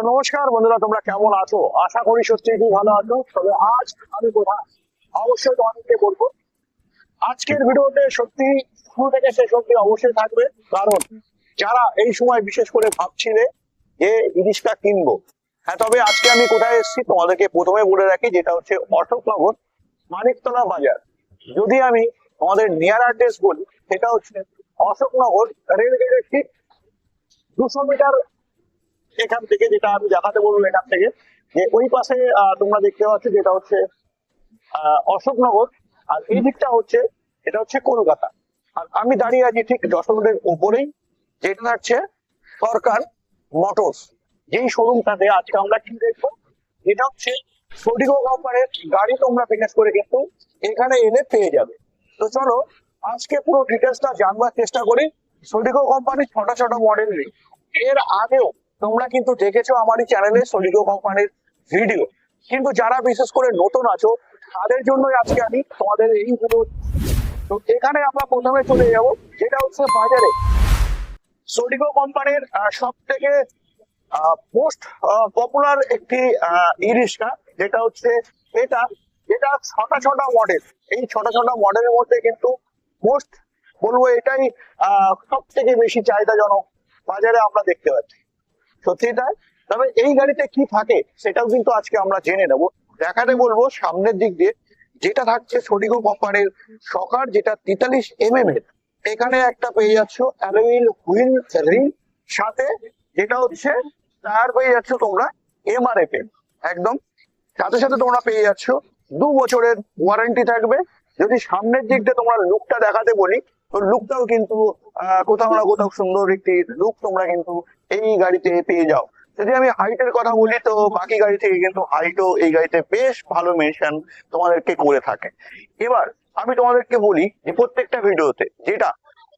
তো নমস্কার বন্ধুরা, তোমরা কেমন আছো? আশা করি সত্যি খুব ভালো আছো। তবে আজ আমি কোথায় অবশ্যই তোমাদেরকে বলব। আজকের ভিডিওতে সত্যি শুরু থেকে শেষ অব্দি অবশ্যই থাকবে। কারণ যারা এই সময় বিশেষ করে ভাবছিলে যে জিনিসটা কিনবো হ্যাঁ তবে আজকে আমি কোথায় এসেছি তোমাদেরকে প্রথমে বলে রাখি, যেটা হচ্ছে অশোকনগর মানিকতলা বাজার। যদি আমি তোমাদের নিয়ার অ্যাড্রেস বলি, সেটা হচ্ছে অশোকনগর রেলগেটের ঠিক দুশো মিটার এখান থেকে যেটা আমি দেখাতে বলব এখান থেকে, যে ওই পাশে তোমরা দেখতে পাচ্ছ যেটা হচ্ছে অশোকনগর, আর এই দিকটা হচ্ছে, এটা হচ্ছে কলকাতা। আর আমি দাঁড়িয়ে আছি ঠিক যশোরের ওপরেই যেটা থাকছে সরকার মোটরস। যেই শোরুমটাতে আজকে আমরা কি দেখব, এটা হচ্ছে সোডিগো কোম্পানির গাড়ি তোমরা বিশেষ করে কিন্তু এখানে এলে পেয়ে যাবে। তো চলো, আজকে পুরো ডিটেলসটা জানবার চেষ্টা করি সোডিগো কোম্পানির ছোট ছোট মডেল এর আগেও তোমরা কিন্তু দেখেছ আমার এই চ্যানেলে সোডিগো কোম্পানির ভিডিও। কিন্তু যারা বিশেষ করে নতুন আছো, তাদের জন্যই আজকে আমি তোমাদের এই ভিডিও তো এখানে আমরা প্রথমে চলে যাব, যেটা হচ্ছে বাজারে। সোডিগো কোম্পানির সব থেকে মোস্ট পপুলার একটি ই রিক্সা যেটা হচ্ছে এটা। যেটা ছোট ছোট মডেল এই ছোট ছোট মডেলের মধ্যে কিন্তু মোস্ট বলব এটাই সব থেকে বেশি চাহিদাজনক বাজারে আমরা দেখতে পাচ্ছি। সত্যি তাই? তবে এই গাড়িতে কি থাকে সেটাও কিন্তু আজকে আমরা জেনে নেব। দেখাতে বলব সামনের দিক দিয়ে। যেটা থাকছে সোডিগো কোম্পানির সকার, যেটা তেতাল্লিশ এম এম এর। এখানে একটা পেয়ে যাচ্ছ অ্যালোইল হুইল রিং সাথে, যেটা হচ্ছে টায়ার পেয়ে যাচ্ছ তোমরা এমআরএফ এর একদম। সাথে সাথে তোমরা পেয়ে যাচ্ছ দু বছরের ওয়ারেন্টি থাকবে। যদি সামনের দিক দিয়ে তোমরা লুকটা দেখাতে বলি, তো লুকটাও কিন্তু কোথাও না কোথাও সুন্দর একটি লুক তোমরা কিন্তু এই গাড়িতে পেয়ে যাও। যদি আমি হাইটের কথা বলি, তো বাকি গাড়ি থেকে কিন্তু হাইটও এই গাড়িতে বেশ ভালো মেনশন তোমাদেরকে করে থাকে। এবার আমি তোমাদেরকে বলি যে প্রত্যেকটা ভিডিওতে যেটা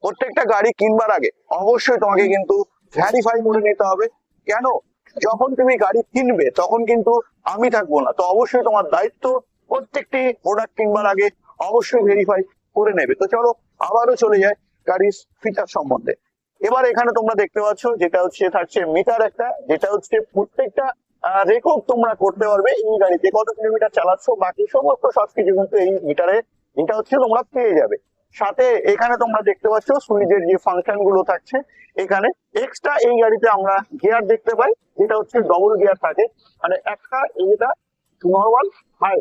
প্রত্যেকটা গাড়ি কিনবার আগে অবশ্যই তোমাকে কিন্তু ভ্যারিফাই করে নিতে হবে। কেন? যখন তুমি গাড়ি কিনবে, তখন কিন্তু আমি থাকব না। তো অবশ্যই তোমার দায়িত্ব প্রত্যেকটি প্রোডাক্ট কিনবার আগে অবশ্যই ভেরিফাই করে নেবে। তো চলো আবারও চলে যায় গাড়ির ফিচার সম্বন্ধে। এবার এখানে তোমরা দেখতে পাচ্ছ যেটা হচ্ছে, থাকছে মিটার একটা, যেটা হচ্ছে প্রত্যেকটা রেকর্ড তোমরা করতে পারবে এই গাড়িতে। কত কিলোমিটার চালাচ্ছ, বাকি সমস্ত সবকিছু কিন্তু এই মিটারে এটা হচ্ছে তোমরা পেয়ে যাবে। সাথে এখানে তোমরা দেখতে পাচ্ছ সুইচের যে ফাংশনগুলো থাকছে, এখানে এক্সট্রা এই গাড়িতে আমরা গিয়ার দেখতে পাই, যেটা হচ্ছে ডবল গিয়ার থাকে। মানে একটা এটা নর্মাল হাই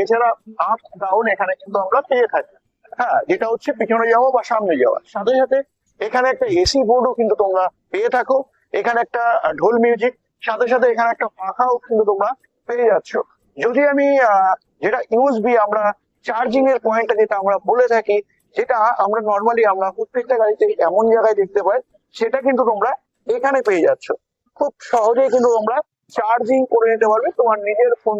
এছাড়া আপ ডাউন এখানে কিন্তু আমরা পেয়ে থাকি। হ্যাঁ যেটা হচ্ছে পিছনে যাওয়া বা সামনে যাওয়া। সাথে সাথে এখানে একটা এসি বোর্ডও কিন্তু তোমরা পেয়ে থাকো। এখানে একটা ঢোল মিউজিক সাথে সাথে এখানে একটা পাখাও কিন্তু তোমরা পেয়ে যাচ্ছ। যদি আমি যেটা ইউএসবি আমরা চার্জিং এর পয়েন্টটা যেটা আমরা বলে থাকি, যেটা আমরা নর্মালি আমরা প্রত্যেকটা গাড়িতে এমন জায়গায় দেখতে পাই, সেটা কিন্তু তোমরা এখানে পেয়ে যাচ্ছ। খুব সহজেই কিন্তু তোমরা চার্জিং করে নিতে পারবে তোমার নিজের ফোন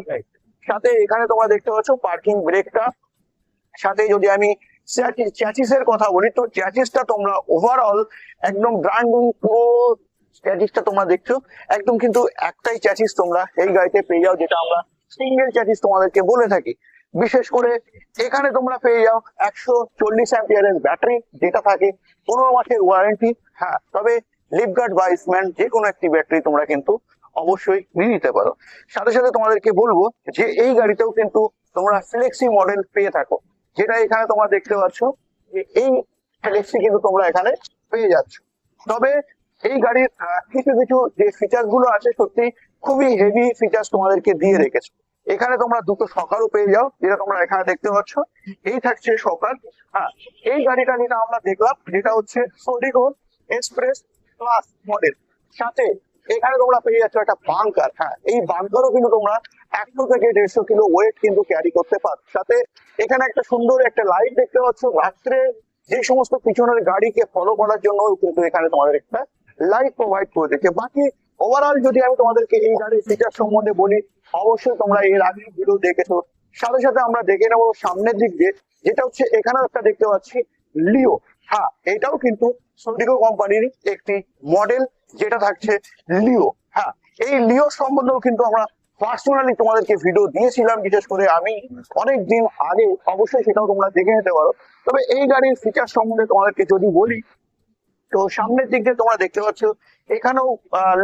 সাথে এখানে তোমরা দেখতে পাচ্ছ পার্কিং ব্রেকটা সাথে যদি আমি চ্যাচিসের কথা বলি, তো তোমরা ওভারঅল একদম তোমরা দেখছ। একদম কিন্তু একটাই চ্যাচিস তোমরা এই গাড়িতে পেয়ে যাও, যেটা আমরা চ্যাচিস তোমাদেরকে বলে থাকি। বিশেষ করে এখানে তোমরা পেয়ে যাও একশো চল্লিশ অ্যাম্পিয়ারের ব্যাটারি যেটা থাকে পনেরো মাসের ওয়ারেন্টি হ্যাঁ তবে লিপগার্ড বা ইসম্যান যে কোনো একটি ব্যাটারি তোমরা কিন্তু অবশ্যই নিয়ে নিতে পারো। সাথে সাথে তোমাদেরকে বলব যে এই গাড়িতেও কিন্তু তোমরা ফ্লেক্সি মডেল পেয়ে থাকো। যেটা এখানে তোমরা দেখতে পাচ্ছ এই ফ্লেক্সি কিন্তু তোমরা এখানে পেয়ে যাচ্ছ। তবে এই গাড়ির কিছু কিছু যে ফিচার্সগুলো আছে, সত্যি খুবই হেভি ফিচার্স তোমাদেরকে দিয়ে রেখেছে। এখানে তোমরা দুটো সকারও পেয়ে যাও, যেটা তোমরা এখানে দেখতে পাচ্ছ। এই থাকছে সকার। হ্যাঁ এই গাড়িটা যেটা আমরা দেখলাম, যেটা হচ্ছে সোডিগো এক্সপ্রেস প্লাস মডেল সাথে এখানে তোমরা পেয়ে যাচ্ছ একটা বাংকার হ্যাঁ এই বাংকারও কিন্তু তোমরা একশো থেকে দেড়শো কিলো ওয়েট কিন্তু ক্যারি করতে পারো সাথে এখানে একটা সুন্দর একটা লাইট দেখতে পাচ্ছ। রাত্রে যে সমস্ত পিছনের গাড়িকে ফলো করার জন্য কিন্তু এখানে তোমাদের একটা লাইট প্রোভাইড করে দিচ্ছে। বাকি ওভারঅল যদি আমি তোমাদেরকে এই গাড়ির ফিচার সম্বন্ধে বলি, অবশ্যই তোমরা এর আগে ভিডিও দেখেছ। সাথে সাথে আমরা দেখে নেব সামনের দিক দিয়ে, যেটা হচ্ছে এখানেও একটা দেখতে পাচ্ছি লিও হ্যাঁ এটাও কিন্তু সোডিগো কোম্পানির একটি মডেল যেটা থাকছে লিও হ্যাঁ এই লিও সম্বন্ধেও কিন্তু আমরা পার্সোনালি তোমাদেরকে ভিডিও দিয়েছিলাম, বিশেষ করে আমি অনেক দিন আগে, অবশ্যই সেটাও তোমরা দেখে নিতে পারো। তবে এই গাড়ির ফিচার সম্বন্ধে তোমাদেরকে যদি বলি, তো সামনের দিক দিয়ে তোমরা দেখতে পাচ্ছ, এখানেও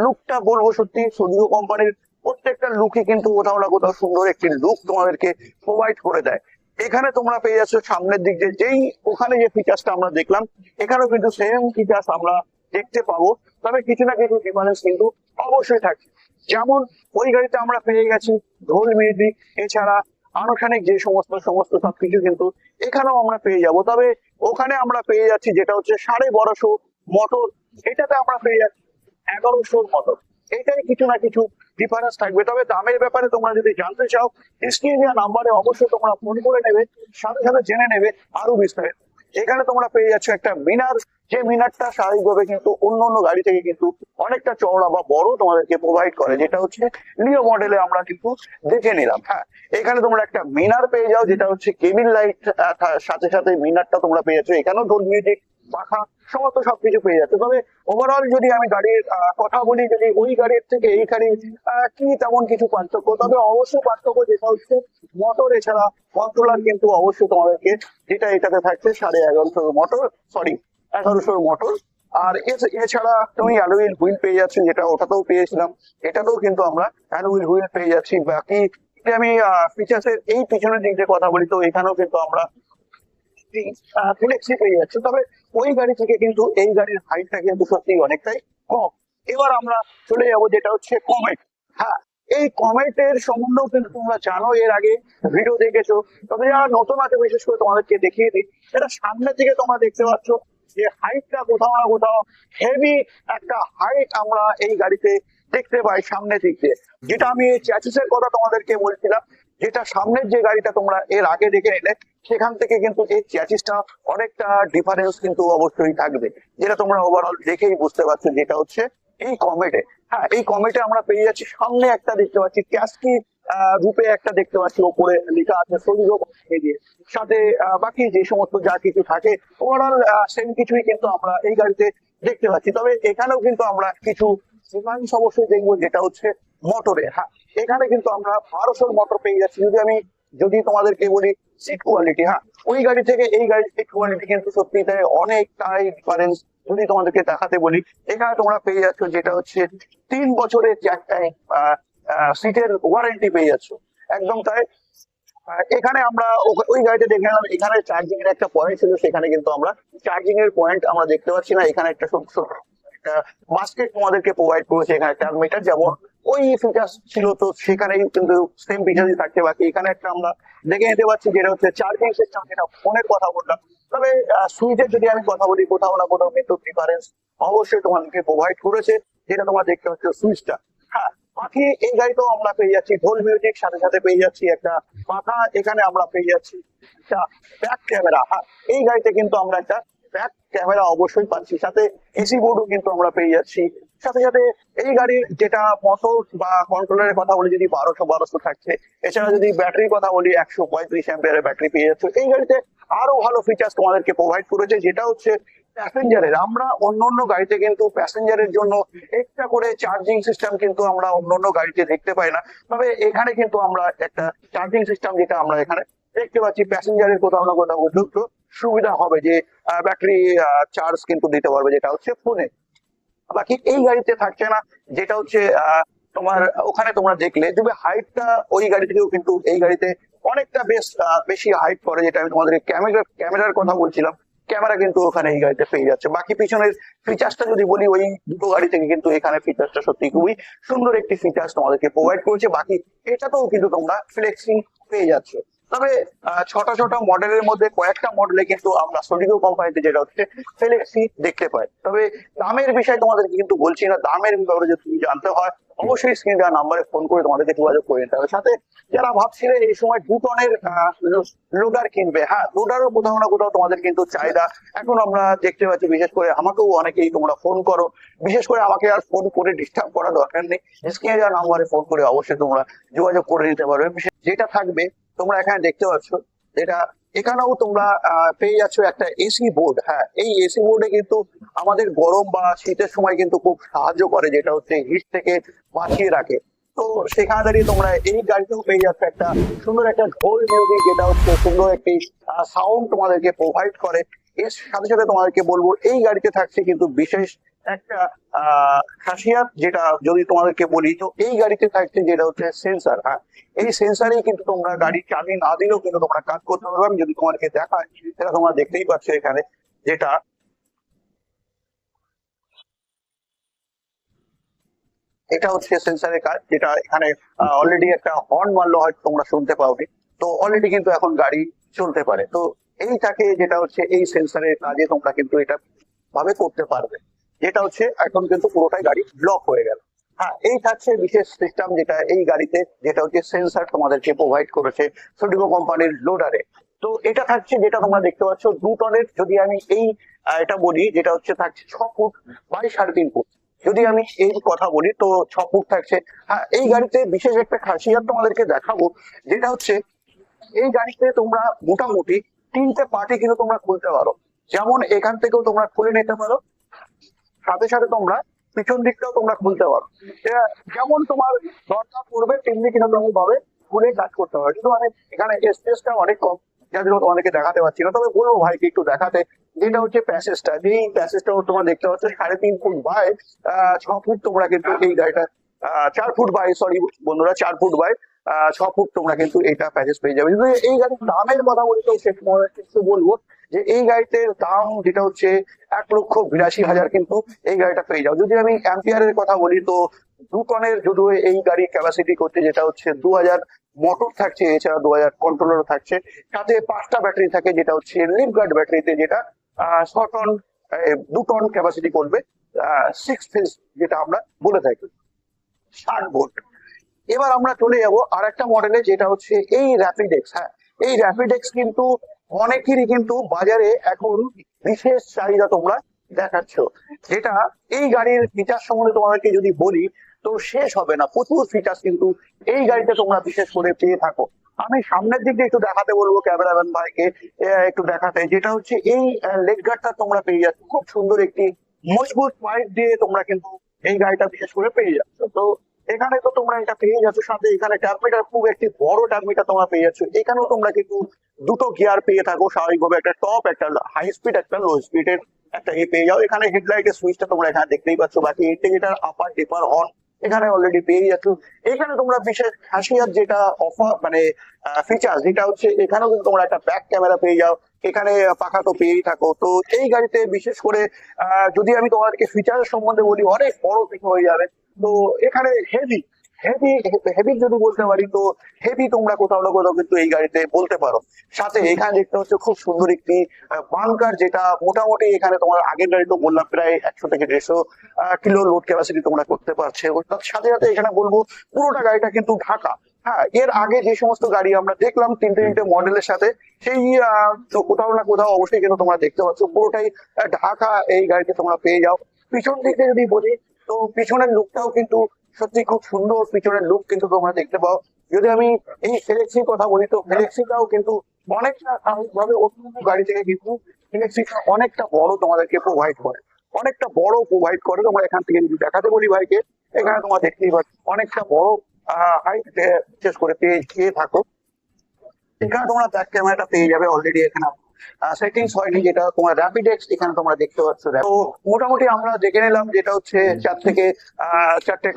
লুকটা বলব সত্যি সুডিও কোম্পানির প্রত্যেকটা লুকই কিন্তু কোথাও না কোথাও সুন্দর একটি লুক তোমাদেরকে প্রোভাইড করে দেয়। এখানে তোমরা পেয়ে যাচ্ছ সামনের দিক দিয়ে যেই ওখানে যে ফিচার্সটা আমরা দেখলাম, এখানেও কিন্তু সেম ফিচার্স আমরা দেখতে পাবো। তবে কিছু না কিছু ডিফারেন্স কিন্তু অবশ্যই থাকছে। যেমন ওই গাড়িতে আমরা পেয়ে গেছি ঢোল মেহেদি এছাড়া আনুষ্ঠানিক যে সমস্ত সমস্ত সবকিছু কিন্তু এখানেও আমরা পেয়ে যাব। তবে ওখানে আমরা পেয়ে যাচ্ছি যেটা হচ্ছে সাড়ে বারোশো মটর। এটাতে আমরা পেয়ে যাচ্ছি এগারোশোর মতো এটাই কিছু না কিছু ডিফারেন্স থাকবে। তবে দামের ব্যাপারে তোমরা যদি জানতে চাও, স্ক্রিনে নাম্বারে অবশ্যই তোমরা ফোন করে নেবে, সাথে সাথে জেনে নেবে আরও বিস্তারিত। এখানে তোমরা পেয়ে যাচ্ছ একটা মিনার। যে মিনারটা স্বাভাবিকভাবে কিন্তু অন্য অন্য গাড়ি থেকে কিন্তু অনেকটা চওড়া বা বড় তোমাদেরকে প্রোভাইড করে, যেটা হচ্ছে লিও মডেলে আমরা কিন্তু দেখে নিলাম। হ্যাঁ এখানে তোমরা একটা মিনার পেয়ে যাও, যেটা হচ্ছে কেবিন লাইট সাথে সাথে মিনারটা তোমরা পেয়ে যাচ্ছ। এখানেও ঢোল মিউজিক পাখা সমস্ত সবকিছু পেয়ে যাচ্ছে। তবে ওভারঅল যদি আমি গাড়ির কথা বলি, যদি ওই গাড়ির থেকে এই গাড়ির কি তেমন কিছু পার্থক্য? তবে অবশ্যই পার্থক্য যেটা হচ্ছে মোটর এছাড়া কন্ট্রোলার কিন্তু অবশ্যই তোমাদেরকে যেটা এটাতে থাকছে সাড়ে এগারোশোর মোটর সরি এগারোশোর মোটর আর এছ- এছাড়া তুমি অ্যালোইল হুইল পেয়ে যাচ্ছি, যেটা ওটাতেও পেয়েছিলাম। এটাতেও কিন্তু আমরা অ্যালোইল হুইল পেয়ে যাচ্ছি। বাকি আমি ফিচার্স এর এই পিছনের দিক দিয়ে কথা বলি, তো এখানেও কিন্তু আমরা ফ্লেক্সি পেয়ে যাচ্ছে। তবে ওই গাড়ি থেকে কিন্তু এই গাড়ির হাইটটা কিন্তু সত্যি অনেকটাই কম। এবার আমরা চলে যাব, যেটা হচ্ছে কমেট হ্যাঁ এই কমেটের সম্বন্ধেও কিন্তু তোমরা জানো, এর আগে ভিডিও দেখেছ। তবে যারা নতুন আছে, বিশেষ করে তোমাদেরকে দেখিয়ে দিই এটা সামনের দিকে তোমরা দেখতে পাচ্ছ যে হাইটটা কোথাও না কোথাও হেভি একটা হাইট আমরা এই গাড়িতে দেখতে পাই সামনে দিক যেটা আমি চ্যাচিসের কথা তোমাদেরকে বলছিলাম, যেটা সামনের যে গাড়িটা তোমরা এর আগে দেখে নিলে, সেখান থেকে কিন্তু এই চ্যাচিসটা অনেকটা ডিফারেন্স কিন্তু অবশ্যই থাকবে। যেটা তোমরা ওভারঅল দেখেই বুঝতে পারছ যেটা হচ্ছে এই কমেটে হ্যাঁ এই কমেটে আমরা পেয়ে যাচ্ছি সামনে একটা দেখতে পাচ্ছি ক্যাসকি রূপে একটা দেখতে পাচ্ছি, ওপরে লেখা আছে সাথে বাকি যে সমস্ত যা কিছু থাকে ওভারঅল সেম কিছুই কিন্তু আমরা এই গাড়িতে দেখতে পাচ্ছি। তবে এখানেও কিন্তু আমরা কিছু অবশ্যই দেখব, যেটা হচ্ছে মোটরে হ্যাঁ এখানে কিন্তু আমরা বারোশোর মোটর পেয়ে যাচ্ছি। যদি আমি, যদি তোমাদেরকে বলি সিট কোয়ালিটি হ্যাঁ ওই গাড়ি থেকে এই গাড়ির সিট কোয়ালিটি কিন্তু সত্যি তাই অনেকটাই ডিফারেন্স যদি তোমাদেরকে দেখাতে বলি, এখানে তোমরা পেয়ে যাচ্ছ, যেটা হচ্ছে তিন বছরের চারটায় সিটের ওয়ারেন্টি পেয়ে যাচ্ছ। একদম তাই? এখানে আমরা ওই গাড়িতে দেখে নিলাম। এখানে চার্জিং এর একটা পয়েন্ট ছিল, সেখানে কিন্তু আমরা চার্জিং এর পয়েন্ট আমরা দেখতে পাচ্ছি না। এখানে একটা একটা তোমাদেরকে প্রোভাইড করেছে এখানে একটা মিটার যেমন ওই ফিচার্স ছিল তো সেখানেই কিন্তু সেম ফিচারই থাকছে। বাকি এখানে একটা আমরা দেখে নিতে পারছি যেটা হচ্ছে চার্জিং সিস্টেম যেটা ফোনের কথা বললাম। তবে সুইচের যদি আমি কথা বলি, কোথাও না কোথাও কিন্তু ডিফারেন্স অবশ্যই তোমাদেরকে প্রোভাইড করেছে, যেটা তোমরা দেখতে পাচ্ছ সুইচটা। হ্যাঁ বাকি এই গাড়িতেও আমরা পেয়ে যাচ্ছি ঢোল মিউজিক সাথে সাথে পেয়ে যাচ্ছি একটা পাখা, এখানে আমরা পেয়ে যাচ্ছি একটা ব্যাক ক্যামেরা এই গাড়িতে কিন্তু আমরা একটা ব্যাক ক্যামেরা অবশ্যই পাচ্ছি, সাথে এসি বোর্ডও কিন্তু আমরা পেয়ে যাচ্ছি। সাথে সাথে এই গাড়ির যেটা মোটর বা কন্ট্রোলারের কথা বলি, যদি বারোশো বারোশো থাকছে, এছাড়া যদি ব্যাটারির কথা বলি, একশো পঁয়ত্রিশ অ্যাম্পিয়ারের ব্যাটারি পেয়ে যাচ্ছে। এই গাড়িতে আরও ভালো ফিচার্স তোমাদেরকে প্রোভাইড করেছে, যেটা হচ্ছে প্যাসেঞ্জারের আমরা অন্য অন্য গাড়িতে কিন্তু প্যাসেঞ্জারের জন্য একটা করে চার্জিং সিস্টেম কিন্তু আমরা অন্য অন্য গাড়িতে দেখতে পাই না। তবে এখানে কিন্তু আমরা একটা চার্জিং সিস্টেম যেটা আমরা এখানে দেখতে পাচ্ছি প্যাসেঞ্জারের কোথাও না কোথাও যুক্ত সুবিধা হবে যে ব্যাটারি চার্জ কিন্তু দিতে পারবে, যেটা হচ্ছে ফোনে বাকি এই গাড়িতে থাকছে না, যেটা হচ্ছে তোমার ওখানে তোমরা দেখলে, তবে হাইটটা ওই গাড়ি থেকেও কিন্তু এই গাড়িতে অনেকটা বেশ বেশি হাইট করে যেটা আমি তোমাদের ক্যামেরা ক্যামেরার কথা বলছিলাম। ক্যামেরা কিন্তু ওখানে এই গাড়িতে পেয়ে যাচ্ছে। বাকি পিছনের ফিচার্সটা যদি বলি, ওই দুটো গাড়ি থেকে কিন্তু এখানে ফিচার্সটা সত্যি খুবই সুন্দর একটি ফিচার্স তোমাদেরকে প্রোভাইড করেছে। বাকি এটাতেও কিন্তু তোমরা ফ্লেক্সিং পেয়ে যাচ্ছে। তবে ছোট ছোট মডেলের মধ্যে কয়েকটা মডেলে কিন্তু আমরা সোলিগো কোম্পানিতে যেটা হচ্ছে ফ্লেক্সি দেখতে পাই। তবে দামের বিষয় তোমাদেরকে কিন্তু বলছি না। দামের ব্যাপারে যদি তুমি জানতে হয়, অবশ্যই স্ক্রিন দেওয়া নাম্বারে ফোন করে তোমাদেরকে যোগাযোগ করে নিতে হবে। সাথে যারা ভাবছিলে এই সময় দু টনের লোডার কিনবে হ্যাঁ লোডারও কোথাও না কোথাও তোমাদের কিন্তু চাহিদা। এখন আমরা দেখতে পাচ্ছি, বিশেষ করে আমাকেও অনেকেই তোমরা ফোন করো। বিশেষ করে আমাকে আর ফোন করে ডিস্টার্ব করা দরকার নেই। স্ক্রিনে দেওয়া নাম্বারে ফোন করে অবশ্যই তোমরা যোগাযোগ করে নিতে পারবে যেটা থাকবে তোমরা এখানে দেখতে পাচ্ছ যেটা এখানেও তোমরা পেয়ে যাচ্ছ একটা এসি বোর্ড হ্যাঁ এই এসি বোর্ডে কিন্তু আমাদের গরম বা শীতের সময় কিন্তু খুব সাহায্য করে, যেটা হচ্ছে হিট থেকে বাঁচিয়ে রাখে। তো সেখানে দাঁড়িয়ে তোমরা এই গাড়িতেও পেয়ে যাচ্ছ একটা সুন্দর একটা ঢোল মিউজিক যেটা হচ্ছে সুন্দর একটি সাউন্ড তোমাদেরকে প্রোভাইড করে। এর সাথে সাথে তোমাদেরকে বলব, এই গাড়িতে থাকছে কিন্তু বিশেষ একটা খাসিয়াত যেটা যদি তোমাদেরকে বলি, তো এই গাড়িতে থাকছে যেটা হচ্ছে সেন্সার হ্যাঁ? এই সেন্সারে কিন্তু তোমরা গাড়ির চাবি না দিলেও কিন্তু তোমরা কাজ করতে পারবে। আমি যদি তোমাদেরকে দেখায় সেটা তোমরা দেখতেই পাচ্ছ এখানে, যেটা এটা হচ্ছে সেন্সারের কাজ, যেটা এখানে অলরেডি একটা হর্ন মারলো, হয়তো তোমরা শুনতে পাওনি। তো অলরেডি কিন্তু এখন গাড়ি চলতে পারে। তো এইটাকে যেটা হচ্ছে এই সেন্সারের কাজে তোমরা কিন্তু এটা ভাবে করতে পারবে। যেটা হচ্ছে এখন কিন্তু পুরোটাই গাড়ি ব্লক হয়ে গেল। হ্যাঁ এই থাকছে বিশেষ সিস্টেম যেটা এই গাড়িতে, যেটা হচ্ছে সেন্সার তোমাদেরকে প্রোভাইড করেছে সোডিকো কোম্পানির লোডারে তো এটা থাকছে যেটা তোমরা দেখতে পাচ্ছ, দু টনের যদি আমি এই এটা বলি, যেটা হচ্ছে থাকছে ছ ফুট বাই সাড়ে তিন ফুট। যদি আমি এই কথা বলি, তো ছ ফুট থাকছে। হ্যাঁ এই গাড়িতে বিশেষ একটা খাসিয়াত তোমাদেরকে দেখাবো, যেটা হচ্ছে এই গাড়িতে তোমরা মোটামুটি তিনটে পার্টি কিন্তু তোমরা খুলতে পারো। যেমন এখান থেকেও তোমরা খুলে নিতে পারো। সাথে সাথে তোমরা পিছন দিকটাও তোমরা খুলতে পারো। যেমন তোমার দরকার পড়বে তেমনি কিন্তু ভাবে খুলে কাজ করতে পারো কিন্তু মানে এখানে স্পেসটা অনেক কম যার জন্য তোমাদেরকে দেখাতে পারছি না। তবে বলব ভাইকে একটু দেখাতে যেটা হচ্ছে প্যাসেজটা যেই প্যাসেজটা তোমরা দেখতে পাচ্ছ সাড়ে তিন ফুট বাই আহ, ছ ফুট তোমরা কিন্তু এই গাড়িটা চার ফুট বাই সরি বন্ধুরা চার ফুট বাই আহ, ছ ফুট তোমরা কিন্তু এইটা প্যাকেজ পেয়ে যাবে। এই গাড়ির দামের কথা বলি তো সেটা তোমাদেরকে বলব যে এই গাড়িতে দাম যেটা হচ্ছে এক লক্ষ বিরাশি হাজার কিন্তু এই গাড়িটা পেয়ে যাও। যদি আমি অ্যাম্পিয়ারের কথা বলি, তো দু টনের যদিও এই গাড়ির ক্যাপাসিটি করতে যেটা হচ্ছে দু হাজার মোটর থাকছে, এছাড়া দু হাজার কন্ট্রোলার থাকছে। সাথে পাঁচটা ব্যাটারি থাকে, যেটা হচ্ছে লিপ গার্ড ব্যাটারিতে যেটা ছ টন দু টন ক্যাপাসিটি করবে সিক্স ফেজ যেটা আমরা বলে থাকি, ষাট ভোল্ট এবার আমরা চলে যাব আর একটা মডেলে যেটা হচ্ছে এই র্যাপিডেক্স হ্যাঁ এই র্যাপিডেক্স কিন্তু অনেকেরই কিন্তু বাজারে এখন বিশেষ চাহিদা তোমরা দেখাচ্ছ। যেটা এই গাড়ির ফিচার সম্বন্ধে তোমাদেরকে যদি বলি, তো শেষ হবে না, প্রচুর ফিচার্স কিন্তু এই গাড়িতে তোমরা বিশেষ করে পেয়ে থাকো। আমি সামনের দিকে একটু দেখাতে বলব ক্যামেরাম্যান ভাইকে একটু দেখাতে। যেটা হচ্ছে এই লেগ গার্ডটা তোমরা পেয়ে যাচ্ছ। খুব সুন্দর একটি মজবুত পাইপ দিয়ে তোমরা কিন্তু এই গাড়িটা বিশেষ করে পেয়ে যাচ্ছ। তো এখানে তো তোমরা এটা পেয়ে যাচ্ছ। সাথে এখানে টার্মিটার খুব একটি বড় টার্মিটার তোমরা পেয়ে যাচ্ছ। এখানেও তোমরা কিন্তু দুটো গিয়ার পেয়ে থাকো। স্বাভাবিকভাবে একটা টপ একটা হাই স্পিড একটা লো স্পিডের একটা এ পেয়ে যাও। এখানে হেডলাইটের সুইচটা তোমরা এখানে দেখতেই পাচ্ছ। বাকি ইন্ডিকেটার আপার টিপার হর্ন এখানে অলরেডি পেয়ে যাচ্ছ। এখানে তোমরা বিশেষ খাসিয়াত যেটা অফার মানে ফিচার যেটা হচ্ছে এখানেও কিন্তু তোমরা একটা ব্যাক ক্যামেরা পেয়ে যাও। এখানে পাখা তো পেয়েই থাকো। তো এই গাড়িতে বিশেষ করে যদি আমি তোমাদেরকে ফিচার সম্বন্ধে বলি, অনেক বড় কিছু হয়ে যাবে। তো এখানে হেভি হেভি হেভি যদি বলতে পারি, তো হেভি তোমরা কোথাও না কোথাও কিন্তু এই গাড়িতে বলতে পারো। সাথে এখানে দেখতে হচ্ছে খুব সুন্দর একটি বাংকার যেটা মোটামুটি এখানে তোমার আগের গাড়ি তো বললাম, প্রায় একশো থেকে দেড়শো কিলো লোড ক্যাপাসিটি তোমরা করতে পারছে। তার সাথে সাথে এখানে বলব, পুরোটা গাড়িটা কিন্তু ঢাকা। হ্যাঁ এর আগে যে সমস্ত গাড়ি আমরা দেখলাম, তিনটে তিনটে মডেলের সাথে, সেই কোথাও না কোথাও অবশ্যই কিন্তু তোমরা দেখতে পাচ্ছ, পুরোটাই ঢাকা এই গাড়িতে তোমরা পেয়ে যাও। পিছন দিকে যদি বলি তো পিছনের লুকটাও কিন্তু সত্যি খুব সুন্দর, পিছনের লুক কিন্তু তোমরা দেখতে পাও। যদি আমি এই ফ্লেক্সির কথা বলি, তো ফ্লেক্সিটাও কিন্তু অনেকটা স্বাভাবিকভাবে অন্য গাড়ি থেকে কিন্তু অনেকটা বড় তোমাদেরকে প্রোভাইড করে। অনেকটা বড় প্রোভাইড করে। তোমরা এখান থেকে যদি দেখাতে বলি ভাইকে, এখানে তোমরা দেখতেই পাচ্ছ, অনেকটা বড় হাইট বিশেষ করে পেয়ে পেয়ে থাকো। এখানে তোমরা ব্যাক ক্যামেরাটা পেয়ে যাবে অলরেডি এখানে। সেটিংস হয়নি যেটা তোমার এখানে তোমরা দেখতে পাচ্ছ তো মোটামুটি আমরা দেখে নিলাম যেটা হচ্ছে চার থেকে চারটে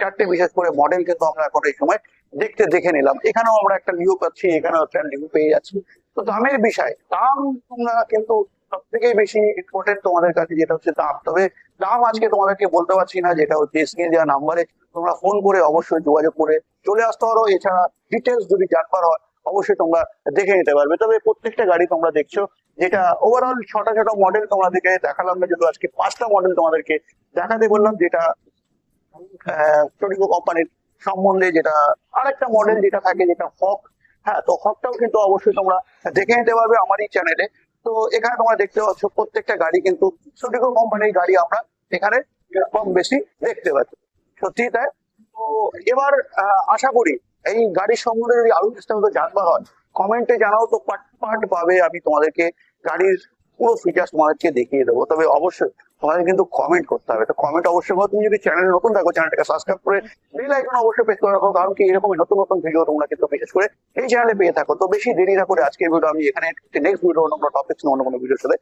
চারটে বিশেষ করে মডেল কিন্তু আমরা এখন এই সময় দেখতে দেখে নিলাম। এখানেও আমরা একটা নিউ পাচ্ছি এখানেও একটা নিউ পেয়ে যাচ্ছি। তো দামের বিষয় দাম তোমরা কিন্তু সব থেকে বেশি ইম্পর্টেন্ট তোমাদের কাছে যেটা হচ্ছে দাম। তবে দাম আজকে তোমাদেরকে বলতে পারছি না যেটা হচ্ছে স্ক্রিনে দেওয়া নাম্বারে তোমরা ফোন করে অবশ্যই যোগাযোগ করে চলে আসতে পারো। এছাড়া ডিটেলস যদি জানবার হয় অবশ্যই তোমরা দেখে নিতে পারবে। তবে প্রত্যেকটা গাড়ি তোমরা দেখছ, যেটা ওভারঅল ছোট ছোট মডেল তোমাদেরকে দেখালাম না, যেহেতু আজকে পাঁচটা মডেল তোমাদেরকে দেখাতে বললাম, যেটা টোরিকো কোম্পানির সম্বন্ধে যেটা, আরেকটা মডেল যেটা থাকে যেটা হক হ্যাঁ তো হকটাও কিন্তু অবশ্যই তোমরা দেখে নিতে পারবে আমার এই চ্যানেলে তো এখানে তোমরা দেখতে পাচ্ছ প্রত্যেকটা গাড়ি কিন্তু টোরিকো কোম্পানির গাড়ি আমরা এখানে কম বেশি দেখতে পাচ্ছি। সত্যি তাই? তো এবার আশা করি এই গাড়ির সম্বন্ধে যদি আরও বিস্তারিত জানবার হয়, কমেন্টে জানাও তো, পার্ট পার্ট পাবে আমি তোমাদেরকে গাড়ির পুরো ফিচার্স তোমাদেরকে দেখিয়ে দেবো। তবে অবশ্যই তোমাদের কিন্তু কমেন্ট করতে হবে। তো কমেন্ট অবশ্যই করো। তুমি যদি চ্যানেলে নতুন থাকো চ্যানেলটাকে সাবস্ক্রাইব করে বেল আইকন অবশ্যই প্রেস করে রাখো, কারণ কি এরকম নতুন নতুন ভিডিও তোমরা কিন্তু বিশেষ করে এই চ্যানেলে পেয়ে থাকো। তো বেশি দেরি না করে আজকের ভিডিও আমি এখানে নেক্সট ভিডিও অন্য কোনো টপিক অন্য কোনো ভিডিওর সাথে